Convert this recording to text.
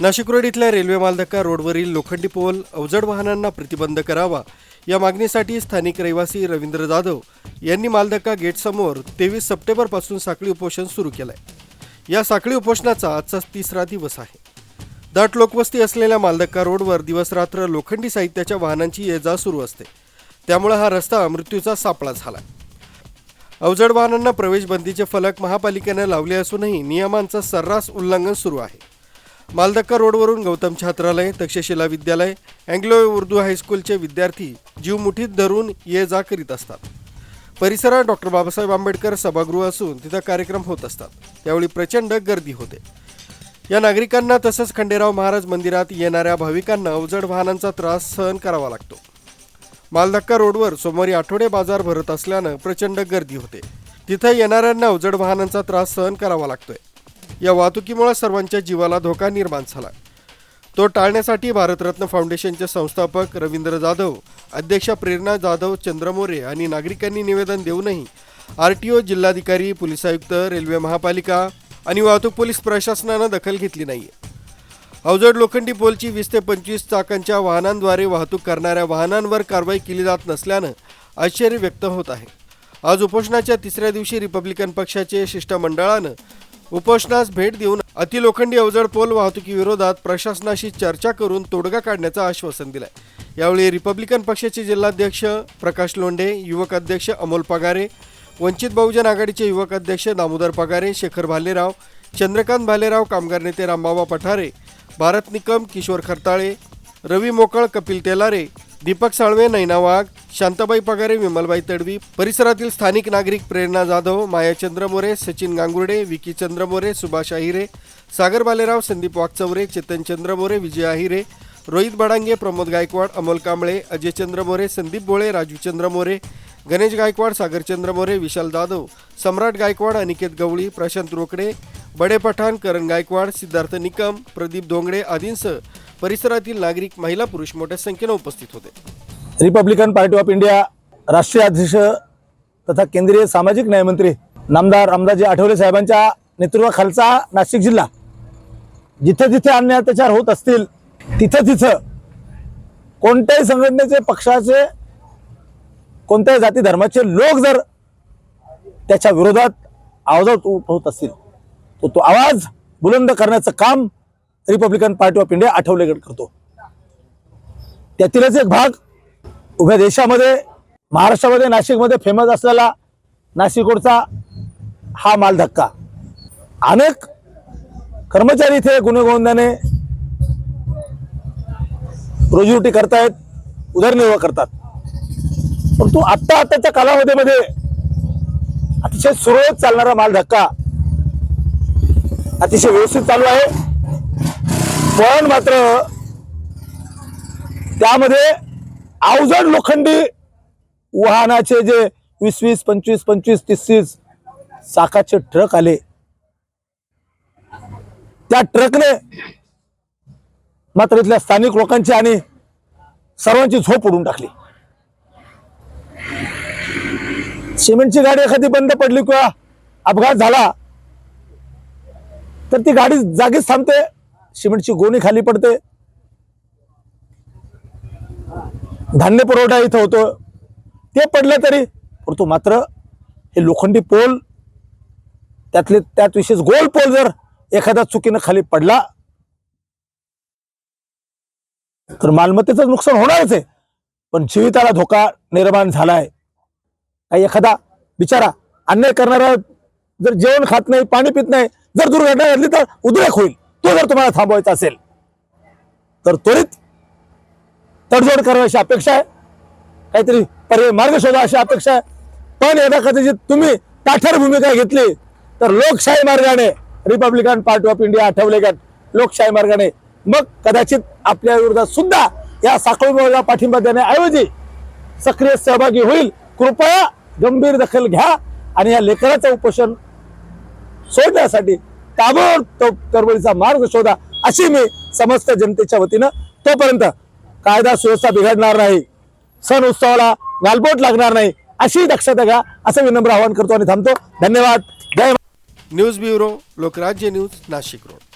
Nashik road इथल्या railway मालधक्का रोडवरील लोखंडी पोल अवजड वाहनांना प्रतिबंध करावा या मागणीसाठी स्थानिक रहिवासी रवींद्र जाधव यांनी मालधक्का गेटसमोर तेवीस सप्टेंबरपासून साखळी उपोषण सुरू केलं आहे या साखळी उपोषणाचा आजचा तिसरा दिवस आहे. दाट लोकवस्ती असलेल्या मालधक्का रोडवर दिवसरात्र लोखंडी साहित्याच्या वाहनांची ये जा सुरू असते. त्यामुळे हा रस्ता मृत्यूचा सापळा झाला अवजड वाहनांना प्रवेशबंदीचे फलक महापालिकेने लावले असूनही नियमांचं सर्रास उल्लंघन सुरू आहे. मालदक्का रोडवरून गौतम छात्रालय तक्षशिला विद्यालय अँग्लो उर्दू हायस्कूलचे विद्यार्थी जीव मुठीत धरून ये जा करीत असतात. परिसरात डॉक्टर बाबासाहेब आंबेडकर सभागृह असून तिथं कार्यक्रम होत असतात. त्यावेळी प्रचंड गर्दी होते. या नागरिकांना तसंच खंडेराव महाराज मंदिरात येणाऱ्या भाविकांना अवजड वाहनांचा त्रास सहन करावा लागतो. मालधक्का रोडवर सोमवारी आठवडे बाजार भरत असल्यानं प्रचंड गर्दी होते. तिथं येणाऱ्यांना अवजड वाहनांचा त्रास सहन करावा लागतोय. या वाहतुकीमुळे सर्वांच्या जीवाला धोका निर्माण झाला. तो टाळण्यासाठी भारतरत्न फाउंडेशनचे संस्थापक रवींद्र जाधव अध्यक्षा प्रेरणा जाधव चंद्रमोरे आणि नागरिकांनी निवेदन देऊनही आर टी ओ जिल्हाधिकारी पोलीस आयुक्त रेल्वे महापालिका आणि वाहतूक पोलीस प्रशासनानं दखल घेतली नाही अवजड लोखंडी पोलची वीस ते पंचवीस चाकांच्या वाहनांद्वारे वाहतूक करणाऱ्या वाहनांवर कारवाई केली जात नसल्यानं आश्चर्य व्यक्त होत आहे. आज उपोषणाच्या तिसऱ्या दिवशी रिपब्लिकन पक्षाचे शिष्टमंडळानं उपोषणास भेट देऊन अतिलोखंडी अवजड पोल वाहतुकीविरोधात प्रशासनाशी चर्चा करून तोडगा काढण्याचं आश्वासन दिलंय. यावेळी रिपब्लिकन पक्षाचे जिल्हाध्यक्ष प्रकाश लोंढे युवक अध्यक्ष अमोल पगारे वंचित बहुजन आघाडीचे युवक अध्यक्ष दामोदर पगारे शेखर भालेराव चंद्रकांत भालेराव कामगार नेते रामबाबा पठारे भारत निकम किशोर खरताळे रवी मोकळ कपिल तेलारे दीपक साळवे नैना वाघ शांताबाई पगारे विमलबाई तडवी परिसरातील स्थानिक नागरिक प्रेरणा जाधव माया चंद्रमोरे सचिन गांगुर्डे विकी चंद्रमोरे सुभाष आहिरे सागर बालेराव संदीप वागचौरे चेतन चंद्रमोरे विजय आहिरे रोहित बडांगे प्रमोद गायकवाड अमोल कांबळे अजय चंद्रमोरे संदीप भोळे राजू चंद्रमोरे गणेश गायकवाड सागर चंद्रमोरे विशाल जाधव सम्राट गायकवाड अनिकेत गवळी प्रशांत रोकडे बडे पठाण करण गायकवाड सिद्धार्थ निकम प्रदीप धोंगडे आदींसह परिसरातील नागरिक महिला पुरुष मोठ्या संख्येनं उपस्थित होते. रिपब्लिकन पार्टी ऑफ इंडिया राष्ट्रीय अध्यक्ष तथा केंद्रीय सामाजिक न्यायमंत्री नामदार रामदासजी आठवले साहेबांच्या नेतृत्वाखालचा नाशिक जिल्हा. जिथे जिथे अन्य अत्याचार होत असतील तिथं तिथं कोणत्याही संघटनेचे पक्षाचे कोणत्याही जाती धर्माचे लोक जर त्याच्या विरोधात आवाज होत असतील तर तो आवाज बुलंद करण्याचं काम रिपब्लिकन पार्टी ऑफ इंडिया आठवलेगड करतो. त्यातीलच एक भाग उभ्या देशामध्ये महाराष्ट्रामध्ये नाशिकमध्ये फेमस असलेला नाशिकोडचा हा माल धक्का अनेक कर्मचारी इथे गुन्हेगोंद्याने रोजीरोटी करतायत उदरनिर्वाह करतात. परंतु आत्ता आत्ताच्या कालावधीमध्ये अतिशय सुरळीत चालणारा माल धक्का अतिशय व्यवस्थित चालू आहे. पण मात्र त्यामध्ये अवजड लोखंडी वाहनाचे जे वीस वीस पंचवीस पंचवीस तीस तीस चाकाचे ट्रक आले. त्या ट्रकने मात्र इथल्या स्थानिक लोकांची आणि सर्वांची झोप उडून टाकली. सिमेंटची गाडी एखादी बंद पडली किंवा अपघात झाला तर ती गाडी जागीच थांबते. सिमेंटची गोणी खाली पडते. धान्य पुरवठा इथं होतो. ते पडलं तरी परंतु मात्र हे लोखंडी पोल त्यातले त्यात विशेष गोल पोल जर एखादा चुकीनं खाली पडला तर मालमत्तेचं नुकसान होणारच आहे. पण जीविताला धोका निर्माण झालाय. काही एखादा बिचारा अन्याय करणारा जर जेवण खात नाही पाणी पित नाही जर दुर्घटना घडली तर उद्रेक होईल. तो जर तुम्हाला थांबवायचा असेल तर त्वरित तडजोड करावी अशी अपेक्षा आहे. काहीतरी पर्याय मार्ग शोधा अशी अपेक्षा आहे. पण यदा कदाचित तुम्ही ताठर भूमिका घेतली तर लोकशाही मार्गाने Republican Party of India Athawale गट लोकशाही मार्गाने. मग कदाचित आपल्या विरोधात सुद्धा या साखळीला पाठिंबा देण्याऐवजी सक्रिय सहभागी होईल. कृपया गंभीर दखल घ्या आणि या लेकराचं उपोषण सोडण्यासाठी ताबडतोब चळवळीचा मार्ग शोधा अशी मी समस्त जनतेच्या वतीनं तोपर्यंत कायदा सुव्यवस्था बिघडणार नाही. सण उत्सवाला गालबोट लागणार नाही. अशी दक्षता घ्या असं विनम्र आवाहन करतो आणि थांबतो. धन्यवाद. जय news bureau Lokrajya news Nashik road.